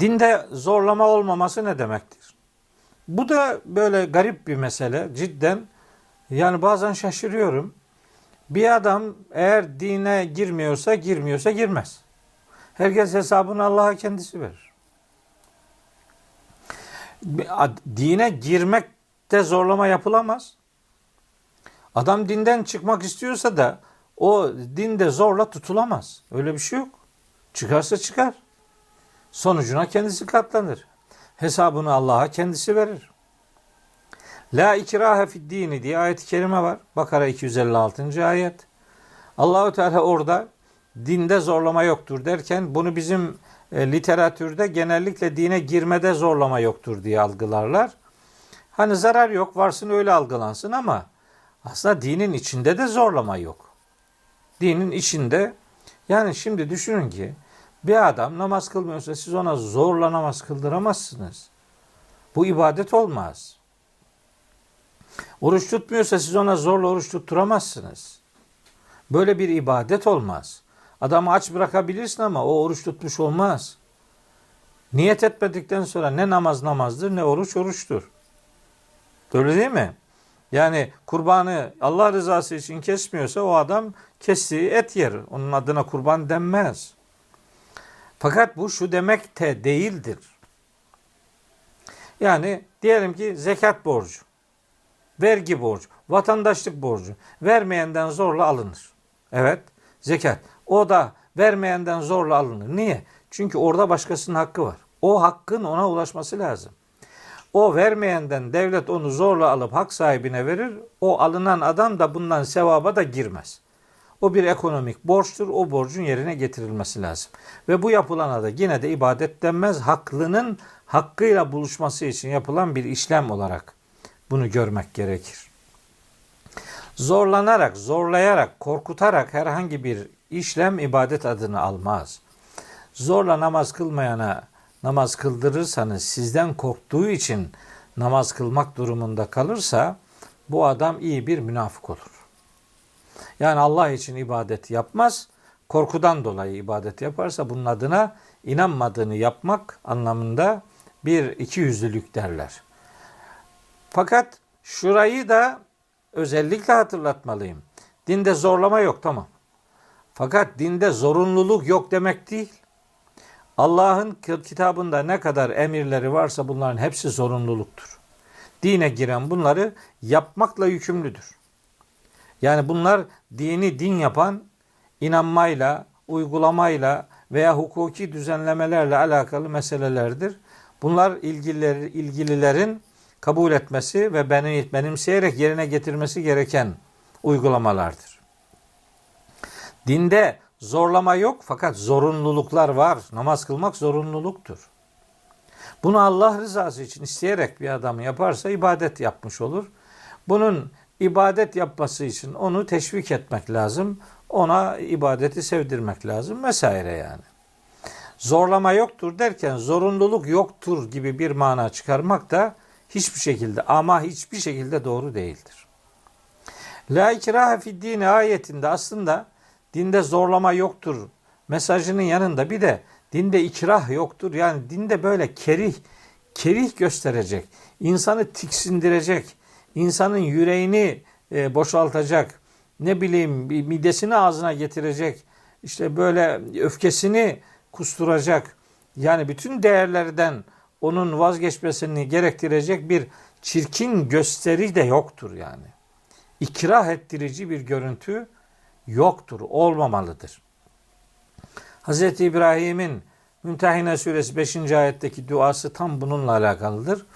Dinde zorlama olmaması ne demektir? Bu da böyle garip bir mesele cidden. Yani bazen şaşırıyorum. Bir adam eğer dine girmiyorsa girmiyorsa girmez. Herkes hesabını Allah'a kendisi verir. Dine girmekte zorlama yapılamaz. Adam dinden çıkmak istiyorsa da o dinde zorla tutulamaz. Öyle bir şey yok. Çıkarsa çıkar. Sonucuna kendisi katlanır. Hesabını Allah'a kendisi verir. La ikrahe fid dini diye ayet-i kerime var. Bakara 256. ayet. Allahu Teala orada dinde zorlama yoktur derken bunu bizim e, literatürde genellikle dine girmede zorlama yoktur diye algılarlar. Hani zarar yok, varsın öyle algılansın ama aslında dinin içinde de zorlama yok. Dinin içinde yani şimdi düşünün ki bir adam namaz kılmıyorsa siz ona zorla namaz kıldıramazsınız. Bu ibadet olmaz. Oruç tutmuyorsa siz ona zorla oruç tutturamazsınız. Böyle bir ibadet olmaz. Adamı aç bırakabilirsin ama o oruç tutmuş olmaz. Niyet etmedikten sonra ne namaz namazdır ne oruç oruçtur. Öyle değil mi? Yani kurbanı Allah rızası için kesmiyorsa o adam kestiği et yer. Onun adına kurban denmez. Fakat bu şu demek de değildir. Yani diyelim ki zekat borcu, vergi borcu, vatandaşlık borcu vermeyenden zorla alınır. Evet, zekat. O da vermeyenden zorla alınır. Niye? Çünkü orada başkasının hakkı var. O hakkın ona ulaşması lazım. O vermeyenden devlet onu zorla alıp hak sahibine verir. O alınan adam da bundan sevaba da girmez. O bir ekonomik borçtur. O borcun yerine getirilmesi lazım. Ve bu yapılana da yine de ibadet denmez. Haklının hakkıyla buluşması için yapılan bir işlem olarak bunu görmek gerekir. Zorlanarak, zorlayarak, korkutarak herhangi bir işlem ibadet adını almaz. Zorla namaz kılmayana namaz kıldırırsanız sizden korktuğu için namaz kılmak durumunda kalırsa bu adam iyi bir münafık olur. Yani Allah için ibadet yapmaz, korkudan dolayı ibadet yaparsa bunun adına inanmadığını yapmak anlamında bir iki yüzlülük derler. Fakat şurayı da özellikle hatırlatmalıyım. Dinde zorlama yok tamam. Fakat dinde zorunluluk yok demek değil. Allah'ın kitabında ne kadar emirleri varsa bunların hepsi zorunluluktur. Dine giren bunları yapmakla yükümlüdür. Yani bunlar dini din yapan inanmayla, uygulamayla veya hukuki düzenlemelerle alakalı meselelerdir. Bunlar ilgililer, ilgililerin kabul etmesi ve benimseyerek yerine getirmesi gereken uygulamalardır. Dinde zorlama yok fakat zorunluluklar var. Namaz kılmak zorunluluktur. Bunu Allah rızası için isteyerek bir adam yaparsa ibadet yapmış olur. Bunun ibadet yapması için onu teşvik etmek lazım. Ona ibadeti sevdirmek lazım vesaire yani. Zorlama yoktur derken zorunluluk yoktur gibi bir mana çıkarmak da hiçbir şekilde ama hiçbir şekilde doğru değildir. La ikrahe fid ayetinde aslında dinde zorlama yoktur mesajının yanında bir de dinde ikrah yoktur. Yani dinde böyle kerih, kerih gösterecek, insanı tiksindirecek, insanın yüreğini e, boşaltacak, ne bileyim midesini ağzına getirecek, işte böyle öfkesini kusturacak, yani bütün değerlerden onun vazgeçmesini gerektirecek bir çirkin gösteri de yoktur yani. İkrah ettirici bir görüntü yoktur, olmamalıdır. Hz. İbrahim'in Mümtehine suresi 5. ayetteki duası tam bununla alakalıdır.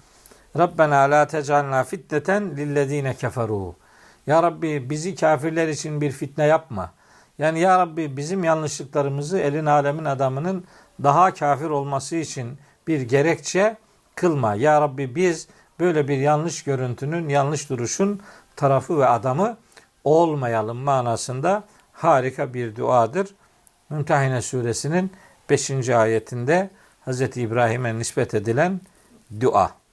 Rabbena la tecalna fitneten lillezine keferu. Ya Rabbi bizi kafirler için bir fitne yapma. Yani ya Rabbi bizim yanlışlıklarımızı elin alemin adamının daha kafir olması için bir gerekçe kılma. Ya Rabbi biz böyle bir yanlış görüntünün, yanlış duruşun tarafı ve adamı olmayalım manasında harika bir duadır. Mümtehine suresinin 5. ayetinde Hz. İbrahim'e nispet edilen dua.